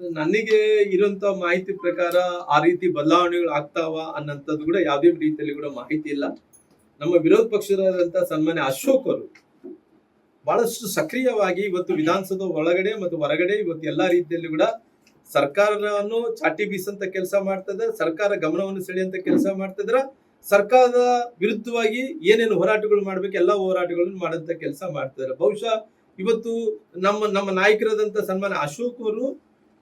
ನನಗೆ ಇರುವಂತ ಮಾಹಿತಿ ಪ್ರಕಾರ ಆ ರೀತಿ ಬದಲಾವಣೆಗಳು ಆಗ್ತಾವ ಅನ್ನಂಥದ್ದು ಕೂಡ ಯಾವುದೇ ರೀತಿಯಲ್ಲಿ ಕೂಡ ಮಾಹಿತಿ ಇಲ್ಲ. ನಮ್ಮ ವಿರೋಧ ಪಕ್ಷದಂತ ಸನ್ಮಾನ್ಯ ಅಶೋಕ್ ಅವರು ಬಹಳಷ್ಟು ಸಕ್ರಿಯವಾಗಿ ಇವತ್ತು ವಿಧಾನಸೌಧ ಒಳಗಡೆ ಮತ್ತು ಹೊರಗಡೆ ಇವತ್ತು ಎಲ್ಲಾ ರೀತಿಯಲ್ಲಿ ಕೂಡ ಸರ್ಕಾರವನ್ನು ಚಾಟಿ ಬೀಸಂತ ಕೆಲಸ ಮಾಡ್ತದ, ಸರ್ಕಾರ ಗಮನವನ್ನು ಸೆಳೆಯುವಂತ ಕೆಲಸ ಮಾಡ್ತಿದ್ರ, ಸರ್ಕಾರದ ವಿರುದ್ಧವಾಗಿ ಏನೇನು ಹೋರಾಟಗಳು ಮಾಡ್ಬೇಕು, ಎಲ್ಲಾ ಹೋರಾಟಗಳನ್ನು ಮಾಡಂತ ಕೆಲಸ ಮಾಡ್ತಿದ್ದಾರೆ ಬಹುಶಃ ಇವತ್ತು ನಮ್ಮ ನಮ್ಮ ನಾಯಕರಾದಂತ ಸನ್ಮಾನ ಅಶೋಕ್ ಅವರು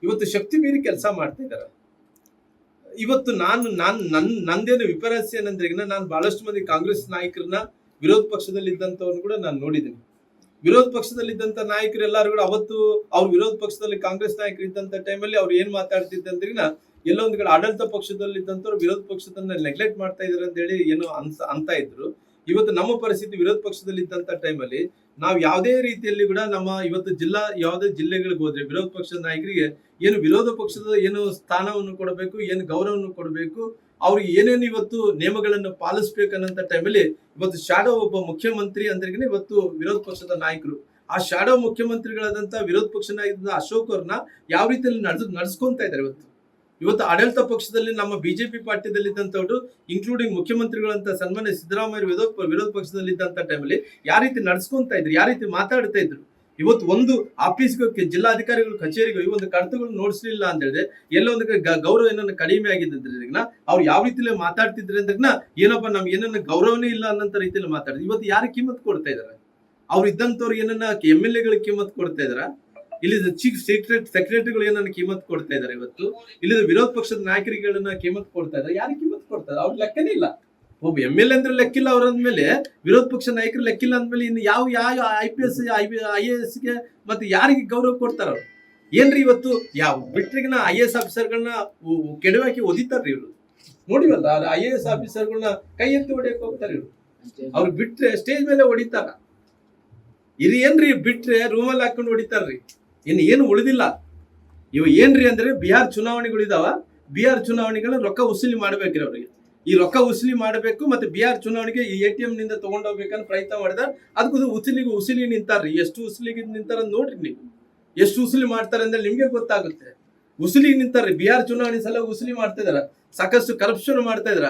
ಇವತ್ತು ಶಕ್ತಿ ಮೀರಿ ಕೆಲಸ ಮಾಡ್ತಾ ಇದ್ದಾರೆ. ಇವತ್ತು ನಾನು ನಾನು, ನನ್, ನಂದೇನು ವಿಪರ್ಯಾಸ ಏನಂದ್ರೆ ನಾನು ಬಹಳಷ್ಟು ಮಂದಿ ಕಾಂಗ್ರೆಸ್ ನಾಯಕರನ್ನ ವಿರೋಧ ಪಕ್ಷದಲ್ಲಿ ಇದ್ದಂತವ್ರನ್ನ ಕೂಡ ನಾನು ನೋಡಿದ್ದೀನಿ. ವಿರೋಧ ಪಕ್ಷದಲ್ಲಿ ಇದ್ದಂತ ನಾಯಕರು ಎಲ್ಲರೂ ಕೂಡ ಅವತ್ತು ಅವ್ರ ವಿರೋಧ ಪಕ್ಷದಲ್ಲಿ ಕಾಂಗ್ರೆಸ್ ನಾಯಕರು ಇದ್ದಂತ ಟೈಮಲ್ಲಿ ಅವ್ರು ಏನ್ ಮಾತಾಡ್ತಿದ್ದಂದ್ರಿಗಿನ ಎಲ್ಲೋ ಕಡೆ ಆಡಳಿತ ಪಕ್ಷದಲ್ಲಿ ಇದ್ದಂತವ್ರು ವಿರೋಧ ಪಕ್ಷದನ್ನ ನೆಗ್ಲೆಕ್ಟ್ ಮಾಡ್ತಾ ಇದಾರೆ ಅಂತ ಹೇಳಿ ಏನೋ ಅನ್ಸ, ಅಂತ ಇದ್ರು. ಇವತ್ತು ನಮ್ಮ ಪರಿಸ್ಥಿತಿ ವಿರೋಧ ಪಕ್ಷದಲ್ಲಿ ಇದ್ದಂತ ಟೈಮಲ್ಲಿ ನಾವು ಯಾವುದೇ ರೀತಿಯಲ್ಲಿ ಕೂಡ ನಮ್ಮ ಇವತ್ತು ಜಿಲ್ಲಾ, ಯಾವುದೇ ಜಿಲ್ಲೆಗಳಿಗೆ ಹೋದ್ರೆ ವಿರೋಧ ಪಕ್ಷದ ನಾಯಕರಿಗೆ ಏನು ವಿರೋಧ ಪಕ್ಷದ ಏನು ಸ್ಥಾನವನ್ನು ಕೊಡಬೇಕು, ಏನು ಗೌರವವನ್ನು ಕೊಡಬೇಕು ಅವ್ರಿಗೆ ಏನೇನು ಇವತ್ತು ನಿಯಮಗಳನ್ನು ಪಾಲಿಸ್ಬೇಕನ್ನಂತ ಟೈಮಲ್ಲಿ ಇವತ್ತು ಶಾಡೋ ಒಬ್ಬ ಮುಖ್ಯಮಂತ್ರಿ ಅಂದ್ರೆ ಇವತ್ತು ವಿರೋಧ ಪಕ್ಷದ ನಾಯಕರು. ಆ ಶಾಡೋ ಮುಖ್ಯಮಂತ್ರಿಗಳಾದಂತ ವಿರೋಧ ಪಕ್ಷ ನಾಯಕ ಅಶೋಕ್ ಅವ್ರನ್ನ ಯಾವ ರೀತಿಯಲ್ಲಿ ನಡೆದು, ನಡ್ಸ್ಕೊಂತ ಇದ್ದಾರೆ ಇವತ್ತು? ಇವತ್ತು ಆಡಳಿತ ಪಕ್ಷದಲ್ಲಿ ನಮ್ಮ ಬಿಜೆಪಿ ಪಾರ್ಟಿಯಲ್ಲಿ ಇದ್ದಂಥವ್ರು ಇನ್ಕ್ಲೂಡಿಂಗ್ ಮುಖ್ಯಮಂತ್ರಿಗಳಂತ ಸನ್ಮಾನ್ಯ ಸಿದ್ದರಾಮಯ್ಯ ವಿರೋಧ ವಿರೋಧ ಪಕ್ಷದಲ್ಲಿ ಇದ್ದಂತ ಟೈಮಲ್ಲಿ ಯಾವ ರೀತಿ ನಡ್ಸ್ಕೊಂತ ಇದ್ರು ಯಾವ ರೀತಿ ಮಾತಾಡ್ತಾ ಇದ್ರು? ಇವತ್ತು ಒಂದು ಆಫೀಸ್ಗೆ ಜಿಲ್ಲಾಧಿಕಾರಿಗಳು, ಕಚೇರಿಗಳು ಈ ಒಂದು ಕಡತಗಳು ನೋಡಿಸ್ಲಿಲ್ಲ ಅಂತ ಹೇಳಿದ್ರೆ, ಎಲ್ಲೋ ಒಂದು ಗೌರವ ಏನನ್ನ ಕಡಿಮೆ ಆಗಿದ್ದರಿಂದ ಅವ್ರು ಯಾವ ರೀತಿಲೇ ಮಾತಾಡ್ತಿದ್ರೆ ಅಂದ್ರೆ ಏನಪ್ಪ ನಮ್ಗೆ ಏನನ್ನ ಗೌರವನೇ ಇಲ್ಲ ಅನ್ನೋಂಥ ರೀತಿಯಲ್ಲಿ ಮಾತಾಡಿದ್ರು. ಇವತ್ತು ಯಾರು ಕಿಮ್ಮತ್ ಕೊಡ್ತಾ ಇದಾರೆ? ಅವ್ರು ಇದ್ದಂತವ್ರು ಏನನ್ನ ಎಂ, ಎಲ್ ಎಗಳಿಗೆ ಕಿಮ್ಮತ್ ಕೊಡ್ತಾ ಇದಾರ? ಇಲ್ಲಿ ಚೀಫ್ ಸೆಕ್ರೆಟ್ ಸೆಕ್ರೆಟರಿಗಳು ಏನನ್ನ ಕಿಮ್ಮತ್ ಕೊಡ್ತಾ ಇದಾರೆ ಇವತ್ತು? ಇಲ್ಲಿ ವಿರೋಧ ಪಕ್ಷದ ನಾಯಕರಿಗಳನ್ನ ಕಿಮ್ಮತ್ ಕೊಡ್ತಾ ಇದ್ದಾರೆ ಯಾರು ಕಿಮ್ಮತ್ ಕೊಡ್ತಾರೆ ಅವ್ರ ಲೆಕ್ಕನೇ ಇಲ್ಲ. ಒಬ್ಬ ಎಂ ಎಲ್ ಅಂದ್ರೆ ಲೆಕ್ಕಿಲ್ಲ ಅವ್ರ ಅಂದ್ಮೇಲೆ ವಿರೋಧ ಪಕ್ಷ ನಾಯಕರು ಲೆಕ್ಕಿಲ್ಲ ಅಂದ್ಮೇಲೆ ಇನ್ನು ಯಾವ ಯಾವ I P S I A ಎಸ್ಗೆ ಮತ್ತೆ ಯಾರಿಗೆ ಗೌರವ ಕೊಡ್ತಾರ ಅವ್ರು? ಏನ್ರಿ ಇವತ್ತು? ಯಾವ ಬಿಟ್ರಿಗಿನ ಐ ಎ ಎಸ್ ಆಫೀಸರ್ಗಳನ್ನ ಕೆಡವಾಕಿ ಒದಿತಾರ್ರಿ ಇವ್ರು? ನೋಡಿವಲ್ಲ ಐ ಎ ಎಸ್ ಆಫೀಸರ್ಗಳನ್ನ ಕೈ ಎತ್ತಿ ಹೊಡಿಯಕ್ ಹೋಗ್ತಾರೆ ಇವ್ರು. ಅವ್ರು ಬಿಟ್ರೆ ಸ್ಟೇಜ್ ಮೇಲೆ ಹೊಡಿತಾರ. ಇದು ಏನ್ರಿ ಬಿಟ್ರೆ ರೂಮಲ್ಲಿ ಹಾಕೊಂಡು ಹೊಡಿತಾರ್ರಿ. ಇನ್ನು ಏನು ಉಳಿದಿಲ್ಲ. ಇವು ಏನ್ರಿ ಅಂದ್ರೆ ಬಿಹಾರ್ ಚುನಾವಣೆಗಳು ಇದಾವ ಬಿಹಾರ್ ಚುನಾವಣೆಗಳ ರೊಕ್ಕ ವಸೂಲಿ ಮಾಡ್ಬೇಕ್ರಿ ಅವ್ರಿಗೆ. ಈ ರೊಕ್ಕ ವಸೂಲಿ ಮಾಡಬೇಕು ಮತ್ತೆ ಬಿಹಾರ್ ಚುನಾವಣೆಗೆ ಈ ಎ ಟಿ ಎಂ ನಿಂದ ತಗೊಂಡೋಗ್ಬೇಕಂತ ಪ್ರಯತ್ನ ಮಾಡಿದ. ಅದಕ್ಕೂ ಉಸಿಲಿಗೆ ಉಸಿಲಿ ನಿಂತಾರ್ರಿ. ಎಷ್ಟು ಉಸಿಲಿಗೆ ನಿಂತಾರ ನೋಡ್ರಿ ನೀವು. ಎಷ್ಟು ಉಸಿಲಿ ಮಾಡ್ತಾರೆ ಅಂದ್ರೆ ನಿಮ್ಗೆ ಗೊತ್ತಾಗುತ್ತೆ. ಉಸಿಲಿ ನಿಂತಾರ್ರಿ. ಬಿಹಾರ್ ಚುನಾವಣೆ ಸಲ ಉಸಿಲಿ ಮಾಡ್ತಾ ಇದಾರ. ಸಾಕಷ್ಟು ಕರಪ್ಷನ್ ಮಾಡ್ತಾ ಇದಾರ.